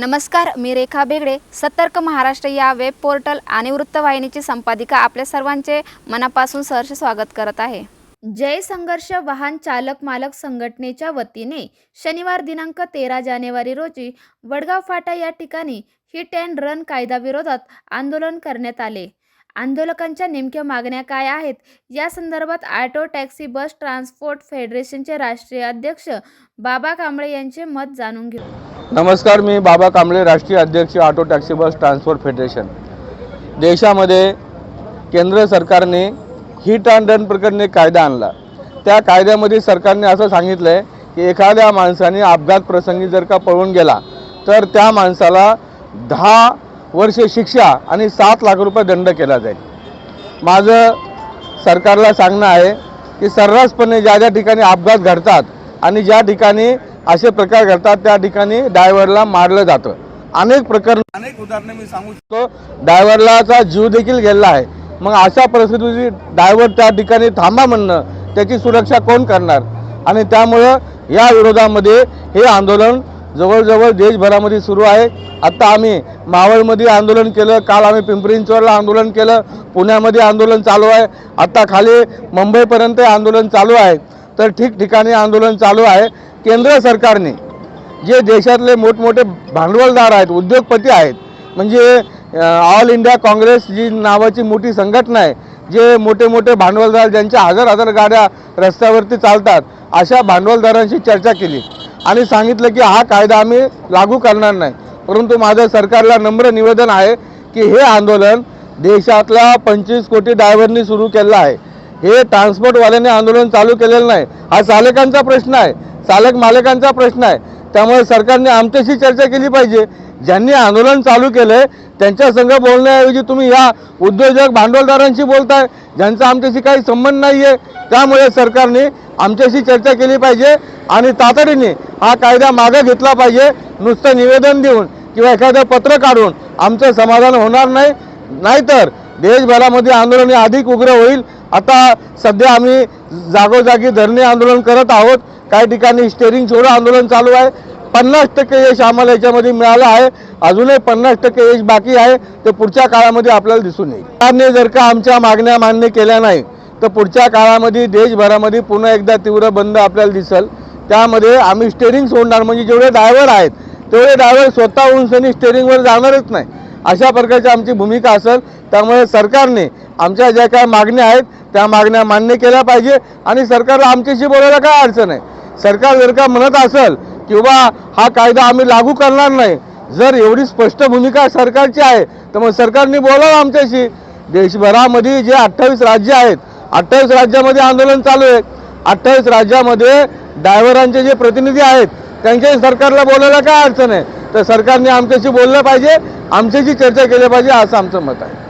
नमस्कार मी रेखा बेगडे. सतर्क महाराष्ट्र या वेब पोर्टल आणि वृत्तवाहिनीची संपादिका आपल्या सर्वांचे मनापासून सहर्ष स्वागत करत आहे. जय संघर्ष वाहन चालक मालक संघटनेच्या वतीने शनिवार दिनांक तेरा जानेवारी रोजी वडगाव फाटा या ठिकाणी हिट अँड रन कायद्याविरोधात आंदोलन करण्यात आले. आंदोलकांच्या नेमक्या मागण्या काय आहेत? या संदर्भात ऑटो टॅक्सी बस ट्रान्सपोर्ट फेडरेशनचे राष्ट्रीय अध्यक्ष बाबा कांबळे यांचे मत जाणून घेऊ. नमस्कार मी बाबा कांबळे राष्ट्रीय अध्यक्ष auto taxi bus transport federation. देशामध्ये केंद्र सरकारने हिट अँड रन प्रकरणी एक कायदा आणला. त्या कायद्यामध्ये सरकारने असं सांगितलं आहे की एखाद्या माणसाने अपघात प्रसंगी जर का पळून गेला तर त्या माणसाला दहा वर्ष शिक्षा आणि सात लाख रुपये दंड केला जाईल. माझं सरकारला सांगणं आहे की सर्रासपणे ज्या ज्या ठिकाणी अपघात घडतात आणि ज्या ठिकाणी असे प्रकार घडतात त्या ठिकाणी ड्रायव्हरला मारलं जातं. अनेक प्रकरण अनेक उदाहरणं मी सांगू शकतो. ड्रायव्हरलाचा जीव देखील गेलेला आहे. मग अशा परिस्थितीत ड्रायव्हर त्या ठिकाणी थांबा म्हणणं त्याची सुरक्षा कोण करणार? आणि त्यामुळं या विरोधामध्ये हे आंदोलन जवळजवळ देशभरामध्ये सुरू आहे. आत्ता आम्ही मावळमध्ये आंदोलन केलं काल आम्ही पिंपरी चिंचवडला आंदोलन केलं पुण्यामध्ये आंदोलन चालू आहे. आत्ता खाली मुंबईपर्यंत आंदोलन चालू आहे. तर ठिकठिकाणी आंदोलन चालू आहे. केंद्र सरकारने जे देशातले मोठमोठे भांडवलदार आहेत उद्योगपती आहेत म्हणजे ऑल इंडिया काँग्रेस जी नावाची मोठी संघटना आहे जे मोठे मोठे भांडवलदार ज्यांच्या हजार हजार गाड्या रस्त्यावरती चालतात अशा भांडवलदारांशी चर्चा केली आणि सांगितलं की हा कायदा आम्ही लागू करणार नाही. परंतु माझं सरकारला नम्र निवेदन आहे की हे आंदोलन देशातल्या पंचवीस कोटी ड्रायव्हरनी सुरू केलं आहे. हे ट्रान्सपोर्टवाल्यांनी आंदोलन चालू केलेलं नाही. हा चालकांचा प्रश्न आहे. चालक मालकांचा प्रश्न आहे. त्यामुळे सरकारने आमच्याशी चर्चा केली पाहिजे. ज्यांनी आंदोलन चालू केलं त्यांच्या संघ बोलण्याऐवजी तुम्ही या उद्योजक भांडवलदारांशी बोलताय ज्यांचा आमच्याशी काही संबंध नाही आहे त्यामुळे सरकारने आमच्याशी चर्चा केली पाहिजे आणि तातडीने हा कायदा मागे घेतला पाहिजे. नुसतं निवेदन देऊन किंवा एखादं पत्र काढून आमचं समाधान होणार नाही. नाहीतर देशभरामध्ये आंदोलन हे अधिक उग्र होईल. आता सध्या आम्ही जागोजागी धरणे आंदोलन करत आहोत. काही ठिकाणी स्टेरिंग छोडो आंदोलन चालू आहे. पन्नास टक्के यश आम्हाला याच्यामध्ये मिळालं आहे. अजूनही पन्नास टक्के यश बाकी आहे. ते पुढच्या काळामध्ये आपल्याला दिसून येईल. सरकारने जर का आमच्या मागण्या मान्य केल्या नाही तर पुढच्या काळामध्ये देशभरामध्ये पुन्हा एकदा तीव्र बंद आपल्याला दिसेल. त्यामध्ये आम्ही स्टेरिंग सोडणार म्हणजे जेवढे ड्रायव्हर आहेत तेवढे ड्रायव्हर स्वतःहून सनी स्टेरिंगवर जाणारच नाही. अशा प्रकारची आमची भूमिका असेल. त्यामुळे सरकारने आमच्या ज्या काय मागण्या आहेत त्या मागण्या मान्य केल्या पाहिजे. आणि सरकारला आमच्याशी बोलायला काय अडचण आहे? सरकार जर का म्हणत असेल किंवा हा कायदा आम्ही लागू करणार नाही जर एवढी स्पष्ट भूमिका सरकारची आहे तर मग सरकारने बोलावं आमच्याशी. देशभरामध्ये जे अठ्ठावीस राज्य आहेत अठ्ठावीस राज्यामध्ये आंदोलन चालू आहे. अठ्ठावीस राज्यामध्ये ड्रायव्हरांचे जे प्रतिनिधी आहेत त्यांच्याही सरकारला बोलायला काय अडचण आहे? तर सरकारने आमच्याशी बोललं पाहिजे आमच्याशी चर्चा केली पाहिजे असं आमचं मत आहे.